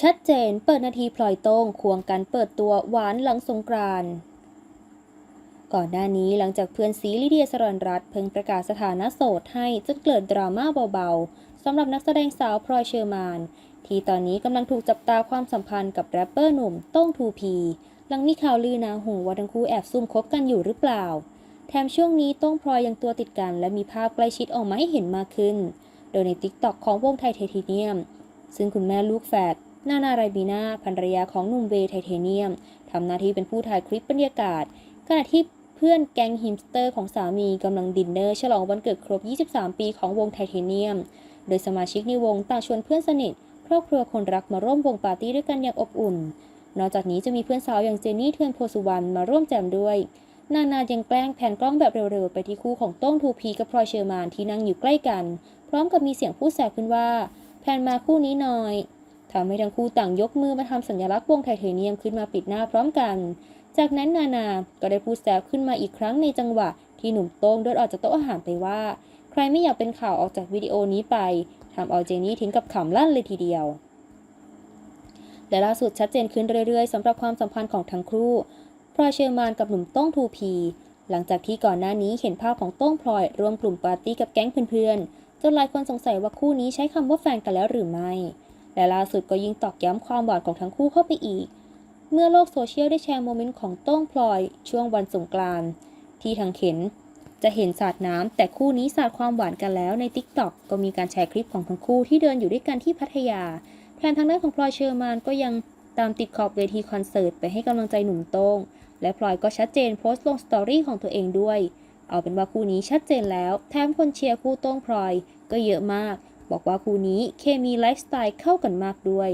ชัดเจนเปิดนาทีพลอยโต้งควงกันเปิดตัวหวานหลังสงกรานต์ก่อนหน้านี้หลังจากเพื่อนซีลิเดียสรนรัตเพิ่งประกาศสถานะโสดให้จนเกิดดราม่าเบาๆสำหรับนักแสดงสาวพลอยเชอร์มาน ที่ตอนนี้กำลังถูกจับตาความสัมพันธ์กับแรปเปอร์หนุ่มโต้งทูพีหลังมีข่าวลือนาหูว่าทั้งคู่แอบซุ่มคบกันอยู่หรือเปล่า แถมช่วงนี้โต้งพลอยยังตัวติดกันและมีภาพใกล้ชิดออกมาให้เห็นมากขึ้น โดยในติ๊กต็อกของวงไทเทเนียม ซึ่งคุณแม่ลูกแฝด นานาไรบีนาภรรยาของหนุ่มเวไทเทเนียมทำหน้าที่เป็นผู้ถ่ายคลิปบรรยากาศขณะที่เพื่อนแก๊งฮิมสเตอร์ของสามีกำลังดินเนอร์ฉลองวันเกิดครบ 23 ปีของวงไทเทเนียม โดยสมาชิกในวงต่างชวนเพื่อนสนิทครอบครัวคนรักมาร่วมวงปาร์ตี้ด้วยกันอย่างอบอุ่น นอกจากนี้จะมีเพื่อนสาวอย่างเจนนี่เทือนโพสุวรรณมาร่วมแจมด้วย นานายังแกล้งแผนกล้องแบบเร็วๆ ไปที่คู่ของโต้งทูพีกับพลอยเชอร์มานที่นั่งอยู่ใกล้กัน พร้อมกับมีเสียงพูดแซวขึ้นว่า แผนมาคู่นี้หน่อย ทำให้ทั้งคู่ต่างยกมือมาทำสัญลักษณ์วงไทเทเนียมขึ้นมาปิดหน้าพร้อมกัน จากนั้นนานา ก็ได้พูดแซวขึ้นมาอีกครั้งในจังหวะ ที่หนุ่มโต้งเดินออกจากโต๊ะอาหารไปว่า ใครไม่อยากเป็นข่าวออกจากวิดีโอนี้ไปทำเอาเจนี่ทิ้งกับขำลั่นเลยทีเดียวและล่าสุดชัดเจนขึ้นเรื่อยๆสำหรับความสัมพันธ์ของทั้งคู่พลอยเชอร์มานกับหนุ่มโต้งทูพี หลังจากที่ก่อนหน้านี้เห็นภาพของโต้งพลอยร่วมกลุ่มปาร์ตี้กับแก๊งเพื่อนๆจนหลายคนสงสัยว่าคู่นี้ใช้คำว่าแฟนกันแล้วหรือไม่ และล่าสุดก็ยิ่งตอกย้ำความหวานของทั้งคู่เข้าไปอีก เมื่อโลกโซเชียลได้แชร์โมเมนต์ของโต้งพลอย ช่วงวันสงกรานต์ที่ทางเข็น จะเห็นสาดน้ำแต่คู่นี้สาดความหวานกันแล้วใน t ิ k t o k ก็มีการแชร์คลิปของทั้งคู่ที่เดินอยู่ด้วยกันที่พัทยาแถมทางด้านของพลอยเชอร์มานก็ยังตามติดขอบเวทีคอนเสิร์ตไปให้กำลังใจหนุ่มโต้ง และพลอยก็ชัดเจนโพสต์ลงสตอรี่ของตัวเองด้วย เอาเป็นว่าคู่นี้ชัดเจนแล้ว แถมคนเชียร์คู่โต้งพลอย ก็เยอะมาก บอกว่าคู่นี้เคมีไลฟ์สไตล์เข้ากันมากด้วย